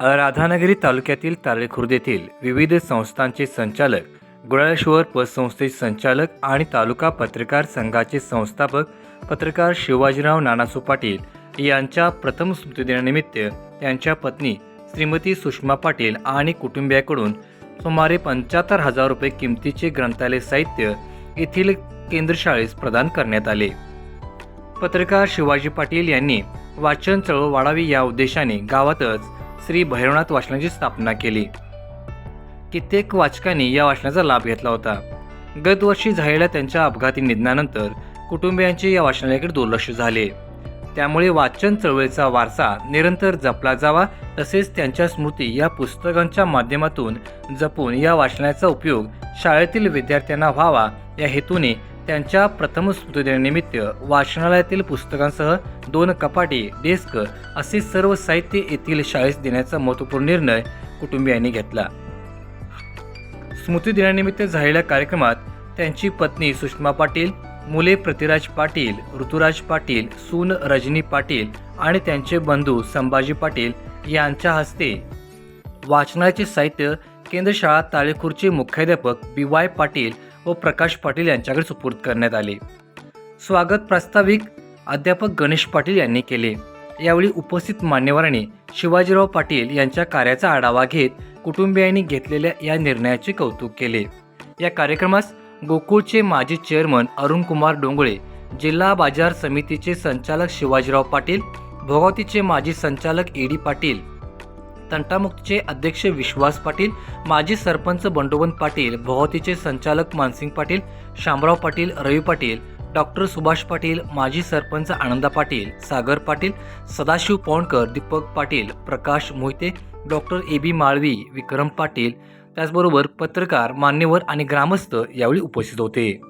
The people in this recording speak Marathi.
राधानगरी तालुक्यातील तारेखुर्द येथील विविध संस्थांचे संचालक गुळाळेश्वर पतसंस्थेचे संचालक आणि तालुका पत्रकार संघाचे संस्थापक पत्रकार शिवाजीराव नानासू पाटील यांच्या प्रथम स्मृतिदिनानिमित्त त्यांच्या पत्नी श्रीमती सुषमा पाटील आणि कुटुंबियाकडून सुमारे पंच्याहत्तर हजार रुपये किमतीचे ग्रंथालय साहित्य येथील केंद्रशाळेस प्रदान करण्यात आले. पत्रकार शिवाजी पाटील यांनी वाचन चळवळ वाढावी या उद्देशाने गावातच श्री भैरवनाथ वाचनाची स्थापना केली. कित्येक वाचकांनी या वाचनाचा लाभ घेतला होता. गतवर्षी झालेल्या त्यांच्या अपघाती निधनानंतर कुटुंबियांचे या वाचनालयाकडे दुर्लक्ष झाले. त्यामुळे वाचन चळवळीचा वारसा निरंतर जपला जावा तसेच त्यांच्या स्मृती या पुस्तकांच्या माध्यमातून जपून या वाचनाचा उपयोग शाळेतील विद्यार्थ्यांना व्हावा या हेतूने त्यांच्या प्रथम स्मृतिदिनानिमित्त वाचनालयातील पुस्तकांसह दोन कपाटे डेस्क असे सर्व साहित्य येथील शाळेस देण्याचा महत्त्वपूर्ण निर्णय कुटुंबियांनी घेतला. स्मृतिदिनानिमित्त झालेल्या कार्यक्रमात त्यांची पत्नी सुषमा पाटील मुले पृथ्वीराज पाटील ऋतुराज पाटील सून रजनी पाटील आणि त्यांचे बंधू संभाजी पाटील यांच्या हस्ते वाचनाचे साहित्य केंद्रशाळा ताळेखूरचे मुख्याध्यापक बी वाय पाटील व प्रकाश पाटील यांच्याकडे सुपूर्द करण्यात आले. स्वागत प्रास्ताविक अध्यापक गणेश पाटील यांनी केले. यावेळी उपस्थित मान्यवरांनी शिवाजीराव पाटील यांच्या कार्याचा आढावा घेत कुटुंबियांनी घेतलेल्या या निर्णयाचे कौतुक केले. या कार्यक्रमास गोकुळचे माजी चेअरमन अरुणकुमार डोंगळे जिल्हा बाजार समितीचे संचालक शिवाजीराव पाटील भोगावतीचे माजी संचालक ई डी पाटील तंटामुक्तचे अध्यक्ष विश्वास पाटील माजी सरपंच बंडोबंत पाटील भोगावतीचे संचालक मानसिंग पाटील शामराव पाटील रवी पाटील डॉक्टर सुभाष पाटील माजी sarpanch Ananda Patil Sagar Patil Sadashiv Poundkar Deepak Patil Prakash Mohite doctor A B Malvi Vikram Patil. त्याचबरोबर पत्रकार मान्यवर आणि ग्रामस्थ यावेळी उपस्थित होते.